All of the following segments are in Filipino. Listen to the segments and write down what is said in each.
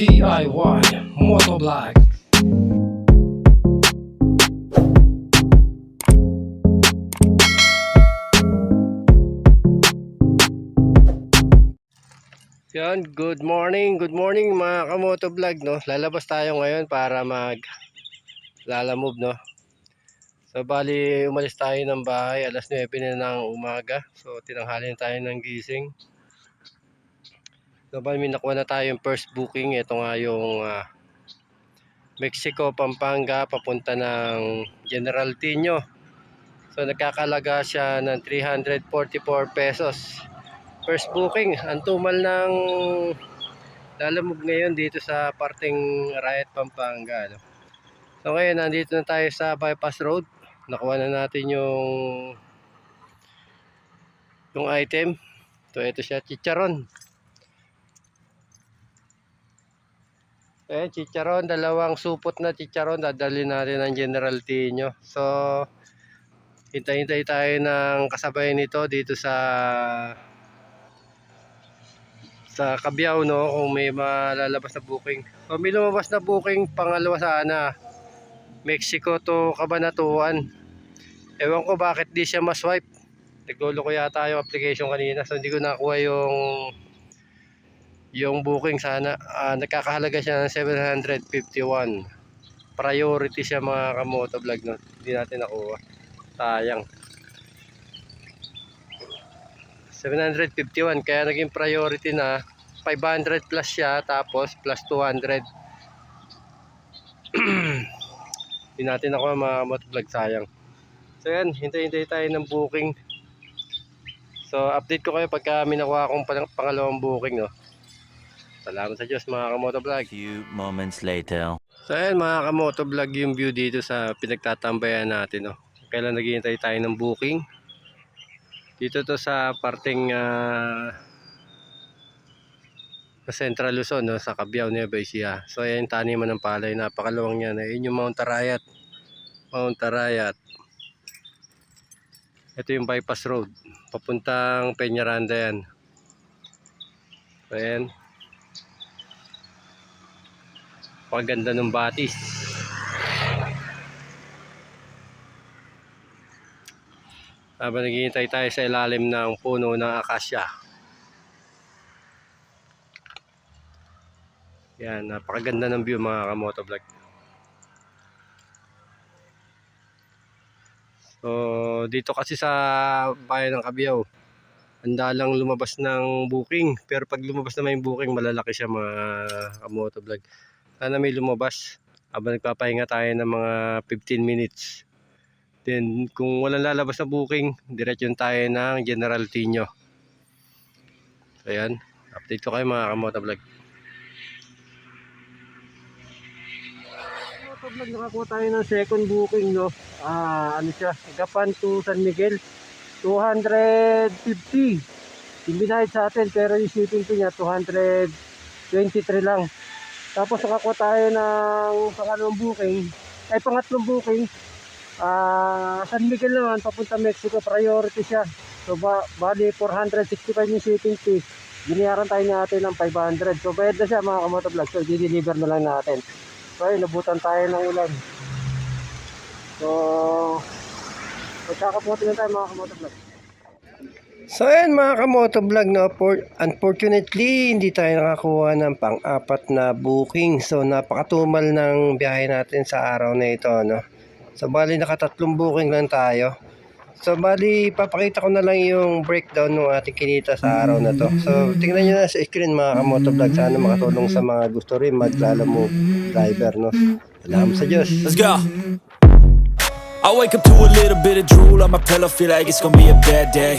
DIY Motovlog Yan, good morning, good morning mga kamoto vlog no. Lalabas tayo ngayon para mag lalamove no. So bali umalis tayo ng bahay alas 9 na ng umaga. So tinanghali na tayo ng gising. Bali may nakuha na tayo yung first booking. Ito nga yung ah, Mexico, Pampanga papunta ng General Tino. So nagkakalaga siya ng 344 pesos first booking ang tumal ng lalamog ngayon dito sa parting Riot Pampanga no? so ngayon nandito na tayo sa bypass road nakuha na natin yung yung item so ito siya chicharon eh chicharon dalawang supot na chicharon dadali natin ng General Tino so hintay-hintay tayo ng kasabay nito dito sa sa Kabiyaw no kung may malalabas na booking. Kung may lumabas na booking pangalawa sana Mexico to Cabanatuan. Ewan ko bakit di siya ma-swipe. Naglolo ko yata yung application kanina so hindi ko nakuha yung yung booking sana. Ah, nagkakahalaga siya ng 751. Priority siya mga kamoto vlog no. Hindi natin nakuha. Sayang. 751 kaya naging priority na 500 plus siya tapos plus 200 hindi natin ako mga motovlog sayang so yan hintay-hintay tayo ng booking so update ko kayo pagka may nakuha akong pang- pangalawang booking no salamat sa Diyos mga kamotovlog few moments later. So ayan mga kamoto vlog yung view dito sa pinagtatambayan natin no. Kailan naghihintay tayo ng booking. Dito to sa parting ah, sa Central Luzon no, sa Cabiao Nueva Ecija. So ayan taniman ng palay, napakaluwang niyan. Ayun yung Mount Arayat. Mount Arayat. Ito yung bypass road. Papuntang Peñaranda yan. So ayan. Paganda ng batis. Habang naghihintay tayo sa ilalim ng puno ng akasya. Yan, napakaganda ng view mga kamotovlog. So, dito kasi sa bayan ng Cabiao, handa lang lumabas ng booking. Pero pag lumabas naman yung booking, malalaki siya mga kamotovlog. Sana may lumabas habang nagpapahinga tayo ng mga 15 minutes. Then kung walang lalabas na booking, diretso tayo ng General Tino. So ayan, update ko kayo mga kamotovlog. Motovlog nakakuha tayo ng second booking no. Ah, ano siya, Gapan to San Miguel. 250. Yung sa atin pero yung shipping niya 223 lang. Tapos nakakuha tayo ng pangalawang booking, ay pangatlong booking. Ah, San Miguel naman papunta Mexico, priority siya. So ba bali 465 yung shipping fee. Binayaran tayo natin ng 500. So bayad na siya mga kamotovlog. So di-deliver na lang natin. So ayun, nabutan tayo ng ulan. So magkakaputi na tayo mga kamotovlog. So ayan mga kamotovlog no, for, unfortunately hindi tayo nakakuha ng pang-apat na booking. So napakatumal ng biyahe natin sa araw na ito no. So bali nakatatlong booking lang tayo. So bali papakita ko na lang yung breakdown ng ating kinita sa araw na to. So tingnan niyo na sa screen mga kamotovlog sana makatulong sa mga gusto rin maglalamo driver no. Salamat sa Diyos. Let's go. I wake up to a little bit of drool on my pillow, feel like it's gonna be a bad day.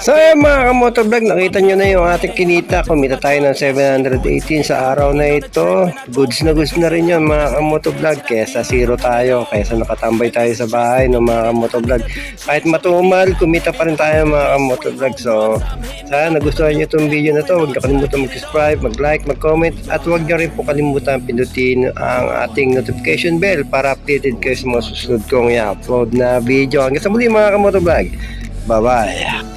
So ayun mga kamotovlog, nakita nyo na yung ating kinita. Kumita tayo ng 718 sa araw na ito. Goods na goods na rin yun mga kamotovlog. Kesa zero tayo, kesa nakatambay tayo sa bahay no mga kamotovlog. Kahit matumal, kumita pa rin tayo mga kamotovlog. So sana nagustuhan nyo itong video na to. Huwag nyo kalimutan mag-subscribe, mag-like, mag-comment. At huwag nyo rin po kalimutan pindutin ang ating notification bell para updated kayo sa mga susunod kong i-upload na video. Hanggang sa muli mga kamotovlog. Bye-bye.